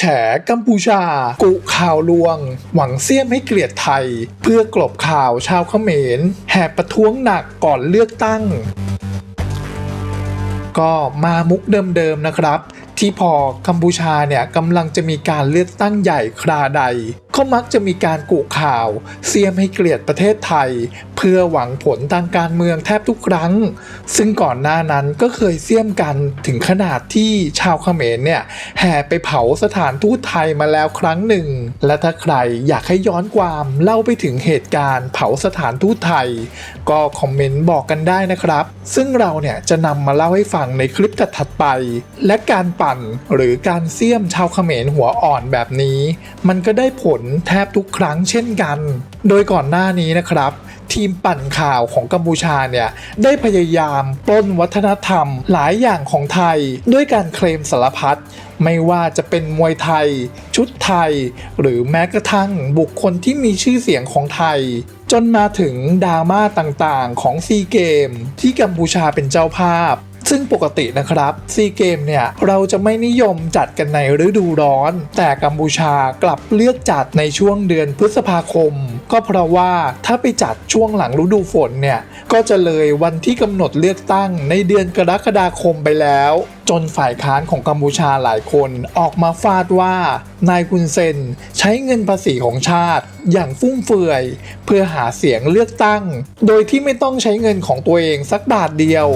แฉกัมพูชา กุข่าวลวง หวังเสี้ยมให้เกลียดไทย เพื่อกลบข่าวชาวเขมร แห่ประท้วงหนักก่อนเลือกตั้ง ก็มามุกเดิมๆนะครับ ที่พอกัมพูชาเนี่ยกำลังจะมีการเลือกตั้งใหญ่คราใด ก็มักจะมีการกุข่าว เสียมให้เกลียดประเทศไทย เพื่อหวังผลทางการเมืองแทบทุกครั้ง ซึ่งก่อนหน้านั้นก็เคยเสียมกันถึงขนาดที่ชาวเขมรเนี่ยแห่ไปเผาสถานทูตไทยมาแล้วครั้งหนึ่ง และถ้าใครอยากให้ย้อนความเล่าไปถึงเหตุการณ์เผาสถานทูตไทย ก็คอมเมนต์บอกกันได้นะครับ ซึ่งเราเนี่ยจะนำมาเล่าให้ฟังในคลิปถัดไป และการปั่นหรือการเสียมชาวเขมรหัวอ่อนแบบนี้ มันก็ได้ผลแทบทุกครั้งเช่นกัน โดยก่อนหน้านี้นะครับ ทีมปั่นข่าวของกัมพูชาเนี่ยได้พยายามปล้นวัฒนธรรมหลายอย่างของไทย ด้วยการเคลมสารพัดไม่ว่าจะเป็นมวยไทย ชุดไทย หรือแม้กระทั่งบุคคลที่มีชื่อเสียงของไทย จนมาถึงดราม่าต่างๆของซีเกม ที่กัมพูชาเป็นเจ้าภาพ ซึ่งปกตินะครับซีเกมเนี่ยเราจะไม่นิยมจัดกันในฤดูร้อน แต่กัมพูชากลับเลือกจัดในช่วงเดือนพฤษภาคม ก็เพราะว่าถ้าไปจัดช่วงหลังฤดูฝนเนี่ยก็จะเลยวันที่กำหนดเลือกตั้งในเดือนกรกฎาคมไปแล้ว จนฝ่ายค้านของกัมพูชาหลายคนออกมาฟาดว่านายคุนเซนใช้เงินภาษีของชาติ อย่างฟุ่มเฟือย เพื่อหาเสียงเลือกตั้ง โดยที่ไม่ต้องใช้เงินของตัวเองสักบาทเดียว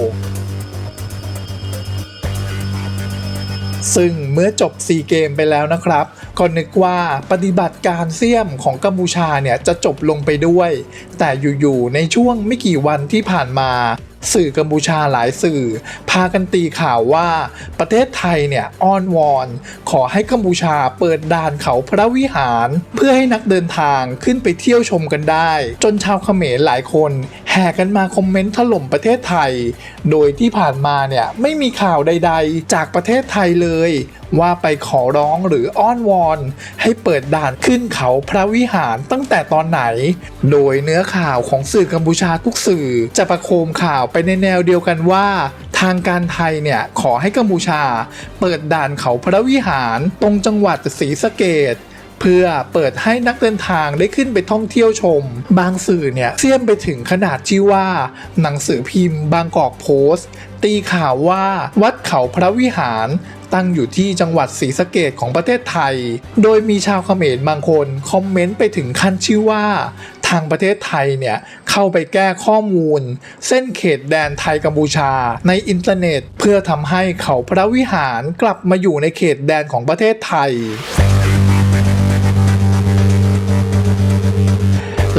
ซึ่งเมื่อจบซีเกมไปแล้วนะครับก็นึกว่าปฏิบัติการเสี่ยมของกัมพูชาเนี่ยจะจบลงไปด้วย แต่อยู่ๆในช่วงไม่กี่วันที่ผ่านมา สื่อกัมพูชาหลายสื่อ พากันตีข่าวว่าประเทศไทยเนี่ยอ้อนวอน ขอให้กัมพูชาเปิดด่านเขาพระวิหาร เพื่อให้นักเดินทางขึ้นไปเที่ยวชมกันได้ จนชาวเขมรหลายคน แห่กันมาคอมเมนต์ถล่มประเทศไทย โดยที่ผ่านมาเนี่ยไม่มีข่าวใด ๆ จากประเทศไทยเลย ว่าไปขอร้องหรืออ้อนวอน ให้เปิดด่านขึ้นเขาพระวิหารตั้งแต่ตอนไหน โดยเนื้อข่าวของสื่อกัมพูชาทุกสื่อจะประโคมข่าวไปในแนวเดียวกันว่าทางการไทยเนี่ยขอให้กัมพูชา เปิดด่านเขาพระวิหารตรงจังหวัดศรีสะเกดเพื่อเปิดให้นักเดินทางได้ขึ้นไปท่องเที่ยวชม บางสื่อเนี่ยเสี่ยมไปถึงขนาดที่ว่า หนังสือพิมพ์บางกอกโพสต์ ตีข่าวว่าวัดเขาพระวิหารตั้งอยู่ที่จังหวัดศรีสะเกดของประเทศไทย โดยมีชาวเขมรบางคนคอมเมนต์ไปถึงขั้นชื่อว่าางประเทศไทยเนี่ยเข้าไปแก้ข้อมูล เส้นเขตแดนไทยกัมพูชา ในอินเทอร์เน็ต เพื่อทำให้เขาพระวิหารกลับมาอยู่ในเขตแดนของประเทศไทย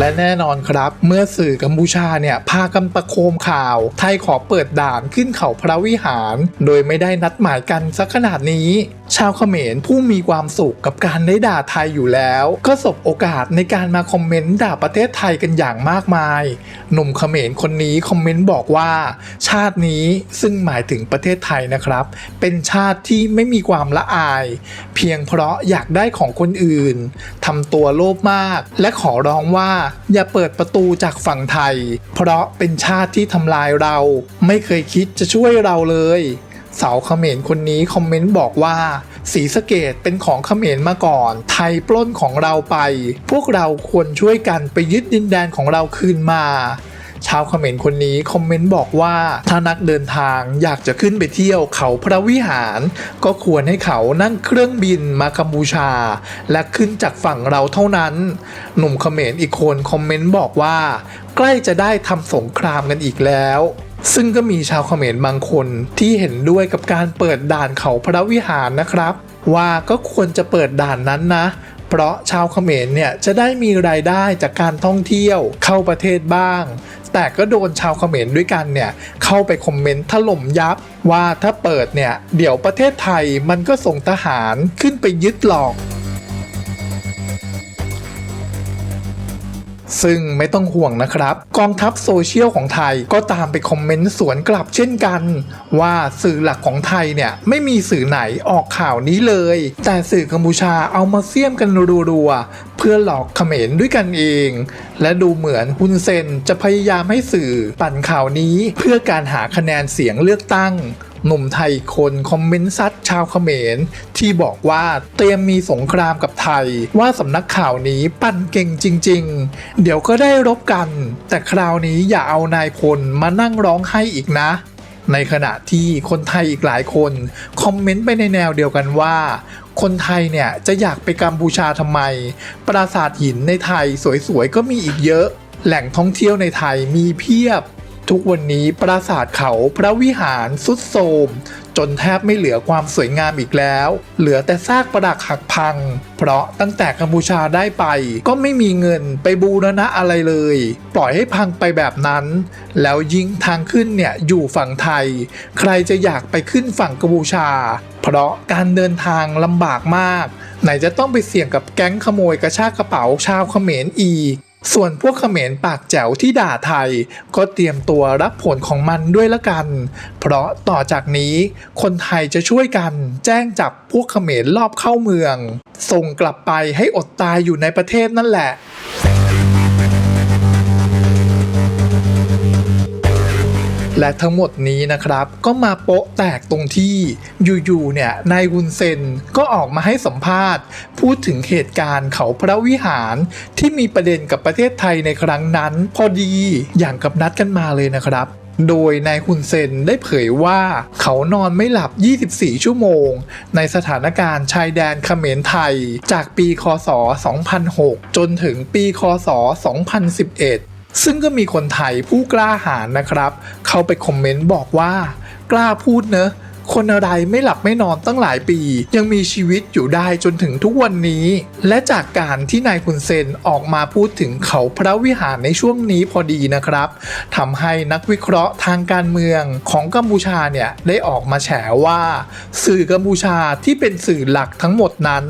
และแน่นอนครับ เมื่อสื่อกัมพูชาเนี่ยพากันประโคมข่าว ไทยขอเปิดด่านขึ้นเขาพระวิหาร โดยไม่ได้นัดหมายกันสักขนาดนี้ ชาวเขมรผู้มีความสุขกับการได้ด่าไทยอยู่แล้ว ก็สบโอกาสในการมาคอมเมนต์ด่าประเทศไทยกันอย่างมากมาย หนุ่มเขมรคนนี้คอมเมนต์บอกว่า ชาตินี้ซึ่งหมายถึงประเทศไทยนะครับ เป็นชาติที่ไม่มีความละอาย เพียงเพราะอยากได้ของคนอื่นทำตัวโลภมาก และขอร้องว่าอย่าเปิดประตูจากฝั่งไทย เพราะเป็นชาติที่ทำลายเรา ไม่เคยคิดจะช่วยเราเลย สาวเขมรคนนี้คอมเมนต์บอกว่าสีสะเกตเป็นของเขมรมาก่อน ไทยปล้นของเราไป พวกเราควรช่วยกันไปยึดดินแดนของเราคืนมา ชาวเขมรคนนี้คอมเมนต์บอกว่าถ้านักเดินทางอยากจะขึ้นไปเที่ยวเขาพระวิหาร ก็ควรให้เขานั่งเครื่องบินมากัมพูชา และขึ้นจากฝั่งเราเท่านั้น หนุ่มเขมรอีกคนคอมเมนต์บอกว่า ใกล้จะได้ทำสงครามกันอีกแล้วซึ่งก็มีชาวเขมรบางคนที่เห็นด้วยกับการเปิดด่านเขาพระวิหารนะครับ ว่าก็ควรจะเปิดด่านนั้นนะ เพราะชาวเขมรเนี่ยจะได้มีรายได้จากการท่องเที่ยวเข้าประเทศบ้าง แต่ก็โดนชาวเขมรด้วยกันเนี่ยเข้าไปคอมเมนต์ถล่มยับ ว่าถ้าเปิดเนี่ยเดี๋ยวประเทศไทยมันก็ส่งทหารขึ้นไปยึดหลอก ซึ่งไม่ต้องห่วงนะครับ กองทัพโซเชียลของไทยก็ตามไปคอมเมนต์สวนกลับเช่นกัน ว่าสื่อหลักของไทยเนี่ย ไม่มีสื่อไหนออกข่าวนี้เลย แต่สื่อกัมพูชาเอามาเสี่ยมกันรัวๆ เพื่อหลอกเขมรด้วยกันเอง และดูเหมือนฮุนเซนจะพยายามให้สื่อปั่นข่าวนี้ เพื่อการหาคะแนนเสียงเลือกตั้ง หนุ่มไทยคนคอมเมนต์ซัดชาวเขมร ที่บอกว่าเตรียมมีสงครามกับไทย ว่าสำนักข่าวนี้ปั่นเก่งจริง ๆ เดี๋ยวก็ได้รบกัน แต่คราวนี้อย่าเอานายพลมานั่งร้องไห้อีกนะในขณะที่คนไทยอีกหลายคนคอมเมนต์ไปในแนวเดียวกันว่า คนไทยเนี่ยจะอยากไปกัมพูชาทำไม ปราสาทหินในไทยสวยๆก็มีอีกเยอะ แหล่งท่องเที่ยวในไทยมีเพียบ ทุกวันนี้ปราสาทเขาพระวิหารสุดโทรมจนแทบไม่เหลือความสวยงามอีกแล้ว เหลือแต่ซากปรักหักพัง เพราะตั้งแต่กัมพูชาได้ไป ก็ไม่มีเงินไปบูรณะอะไรเลย ปล่อยให้พังไปแบบนั้น แล้วยิ่งทางขึ้นเนี่ยอยู่ฝั่งไทย ใครจะอยากไปขึ้นฝั่งกัมพูชา เพราะการเดินทางลำบากมาก ไหนจะต้องไปเสี่ยงกับแก๊งขโมยกระชากกระเป๋าชาวเขมรอีก ส่วนพวกเขมรปากแจ๋วที่ด่าไทย ก็เตรียมตัวรับผลของมันด้วยละกัน เพราะต่อจากนี้คนไทยจะช่วยกันแจ้งจับพวกเขมรรอบเข้าเมือง ส่งกลับไปให้อดตายอยู่ในประเทศนั่นแหละ และทั้งหมดนี้นะครับ ก็มาโป๊ะแตกตรงที่อยู่ๆเนี่ยนายฮุนเซนก็ออกมาให้สัมภาษณ์ พูดถึงเหตุการณ์เขาพระวิหารที่มีประเด็นกับประเทศไทยในครั้งนั้น พอดีอย่างกับนัดกันมาเลยนะครับโดยนายฮุนเซนได้เผยว่าเขานอนไม่หลับ 24 ชั่วโมง ในสถานการณ์ชายแดนเขมรไทย จากปี คศ 2006 จนถึงปี คศ 2011 ซึ่งก็มีคนไทยผู้กล้าหาญนะครับ เข้าไปคอมเมนต์บอกว่า กล้าพูดเนอะ คนอะไรไม่หลับไม่นอนตั้งหลายปี ยังมีชีวิตอยู่ได้จนถึงทุกวันนี้ และจากการที่นายคุณเซนออกมาพูดถึงเขาพระวิหารในช่วงนี้พอดีนะครับทำให้นักวิเคราะห์ทางการเมืองของกัมพูชาเนี่ยได้ออกมาแฉว่า สื่อกัมพูชาที่เป็นสื่อหลักทั้งหมดนั้น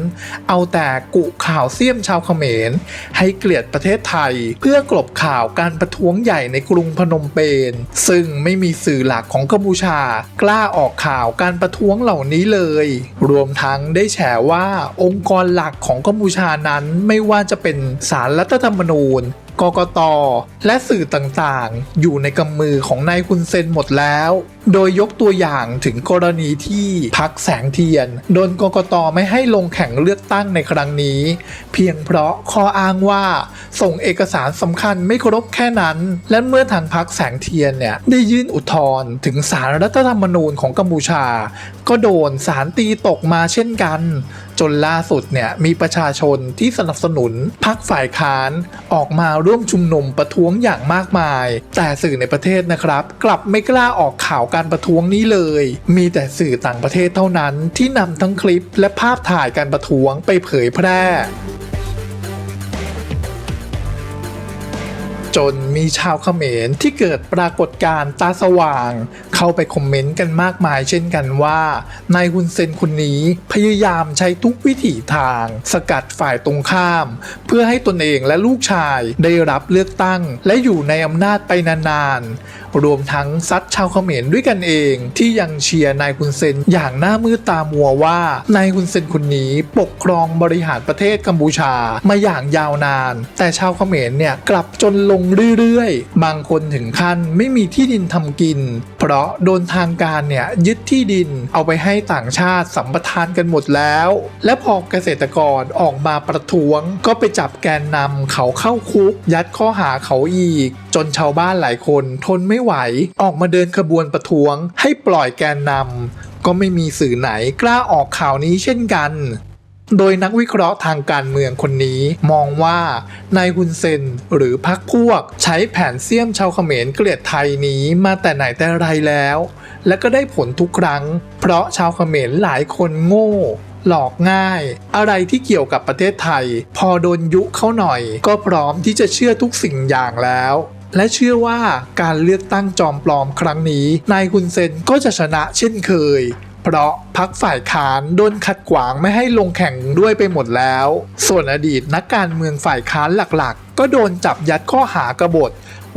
เอาแต่กุข่าวเสี้ยมชาวเขมร ให้เกลียดประเทศไทย เพื่อกลบข่าวการประท้วงใหญ่ในกรุงพนมเปญซึ่งไม่มีสื่อหลักของกัมพูชากล้าออกข่าวการประท้วงเหล่านี้เลย รวมทั้งได้แฉว่าองค์กรหลักของกัมพูชานั้นไม่ว่าจะเป็นสารรัฐธรรมนูญ กกต และสื่อต่างๆ อยู่ในกำมือของนายคุณเซนหมดแล้ว โดยยกตัวอย่างถึงกรณีที่พักแสงเทียน โดนกกตไม่ให้ลงแข่งเลือกตั้งในครั้งนี้ เพียงเพราะข้ออ้างว่าส่งเอกสารสำคัญไม่ครบแค่นั้น และเมื่อทางพักแสงเทียนเนี่ยได้ยื่นอุทธรณ์ถึงสารรัฐธรรมนูญของกัมพูชา ก็โดนสารตีตกมาเช่นกัน จนล่าสุดเนี่ยมีประชาชนที่สนับสนุนพักฝ่ายค้านออกมาร่วมชุมนุมประท้วงอย่างมากมาย แต่สื่อในประเทศนะครับ กลับไม่กล้าออกข่าวการประท้วงนี้เลย มีแต่สื่อต่างประเทศเท่านั้นที่นำทั้งคลิปและภาพถ่ายการประท้วงไปเผยแพร่ จนมีชาวเขมรที่เกิดปรากฏการณ์ตาสว่าง เข้าไปคอมเมนต์กันมากมายเช่นกันว่านายฮุนเซนคนนี้พยายามใช้ทุกวิถีทาง สกัดฝ่ายตรงข้าม เพื่อให้ตนเองและลูกชายได้รับเลือกตั้ง และอยู่ในอำนาจไปนานๆ รวมทั้งซัดชาวเขมรด้วยกันเอง ที่ยังเชียร์นายฮุนเซนอย่างหน้ามืดตามัวว่านายฮุนเซนคนนี้ปกครองบริหารประเทศกัมพูชามาอย่างยาวนาน แต่ชาวเขมรเนี่ยกลับจนลงเรื่อยๆ บางคนถึงขั้นไม่มีที่ดินทำกิน เพราะโดนทางการเนี่ยยึดที่ดินเอาไปให้ต่างชาติสัมปทานกันหมดแล้ว และพอเกษตรกรออกมาประท้วง ก็ไปจับแกนนำเขาเข้าคุก ยัดข้อหาเขาอีก จนชาวบ้านหลายคนทนไม่ไหว ออกมาเดินขบวนประท้วง ให้ปล่อยแกนนำก็ไม่มีสื่อไหนกล้าออกข่าวนี้เช่นกัน โดยนักวิเคราะห์ทางการเมืองคนนี้มองว่านายฮุนเซนหรือพรรคพวก ใช้แผนเสี่ยมชาวเขมรเกลียดไทยนี้มาแต่ไหนแต่ไรแล้ว และก็ได้ผลทุกครั้ง เพราะชาวเขมรหลายคนโง่ หลอกง่าย อะไรที่เกี่ยวกับประเทศไทย พอโดนยุเข้าหน่อย ก็พร้อมที่จะเชื่อทุกสิ่งอย่างแล้วและเชื่อว่าการเลือกตั้งจอมปลอมครั้งนี้ นายฮุนเซนก็จะชนะเช่นเคย เพราะพักฝ่ายค้านโดนขัดขวางไม่ให้ลงแข่งด้วยไปหมดแล้ว ส่วนอดีตนักการเมืองฝ่ายค้านหลักๆ ก็โดนจับยัดข้อหากบฏ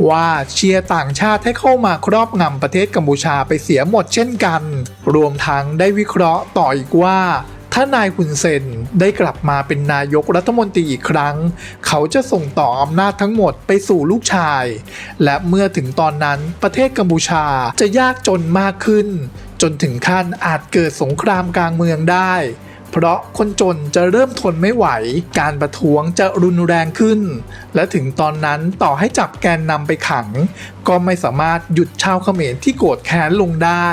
ว่าเชียร์ต่างชาติให้เข้ามาครอบงำประเทศกัมพูชาไปเสียหมดเช่นกัน รวมทั้งได้วิเคราะห์ต่ออีกว่าถ้านายฮุนเซนได้กลับมาเป็นนายกรัฐมนตรีอีกครั้ง เขาจะส่งต่ออำนาจทั้งหมดไปสู่ลูกชาย และเมื่อถึงตอนนั้นประเทศกัมพูชาจะยากจนมากขึ้น จนถึงขั้นอาจเกิดสงครามกลางเมืองได้ เพราะคนจนจะเริ่มทนไม่ไหว การประท้วงจะรุนแรงขึ้น และถึงตอนนั้นต่อให้จับแกนนำไปขัง ก็ไม่สามารถหยุดชาวเขมรที่โกรธแค้นลงได้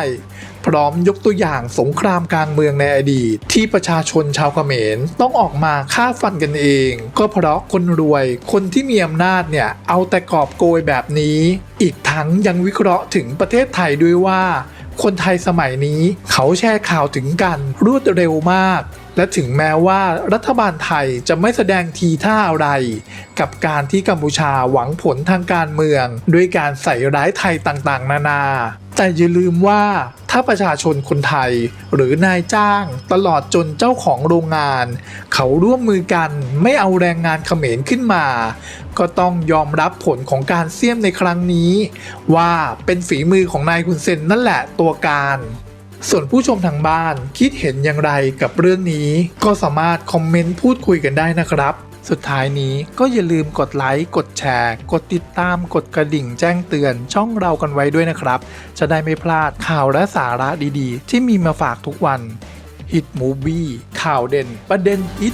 พร้อมยกตัวอย่างสงครามกลางเมืองในอดีต ที่ประชาชนชาวเขมรต้องออกมาฆ่าฟันกันเอง ก็เพราะคนรวยคนที่มีอำนาจเนี่ยเอาแต่กอบโกยแบบนี้ อีกทั้งยังวิเคราะห์ถึงประเทศไทยด้วยว่า คนไทยสมัยนี้เขาแชร์ข่าวถึงกันรวดเร็วมาก และถึงแม้ว่ารัฐบาลไทยจะไม่แสดงทีท่าอะไร กับการที่กัมพูชาหวังผลทางการเมือง ด้วยการใส่ร้ายไทยต่างๆ นานา แต่อย่าลืมว่า ถ้าประชาชนคนไทยหรือนายจ้างตลอดจนเจ้าของโรงงาน เขาร่วมมือกันไม่เอาแรงงานเขมรขึ้นมา ก็ต้องยอมรับผลของการเสี่ยมในครั้งนี้ ว่าเป็นฝีมือของนายคุณเซนนั่นแหละตัวการส่วนผู้ชมทางบ้านคิดเห็นอย่างไรกับเรื่องนี้ ก็สามารถคอมเมนต์พูดคุยกันได้นะครับ สุดท้ายนี้ก็อย่าลืมกดไลค์ กดแชร์ กดติดตาม กดกระดิ่งแจ้งเตือน ช่องเรากันไว้ด้วยนะครับ จะได้ไม่พลาดข่าวและสาระดีๆ ที่มีมาฝากทุกวัน Hit Movie ข่าวเด่นประเด็นฮิต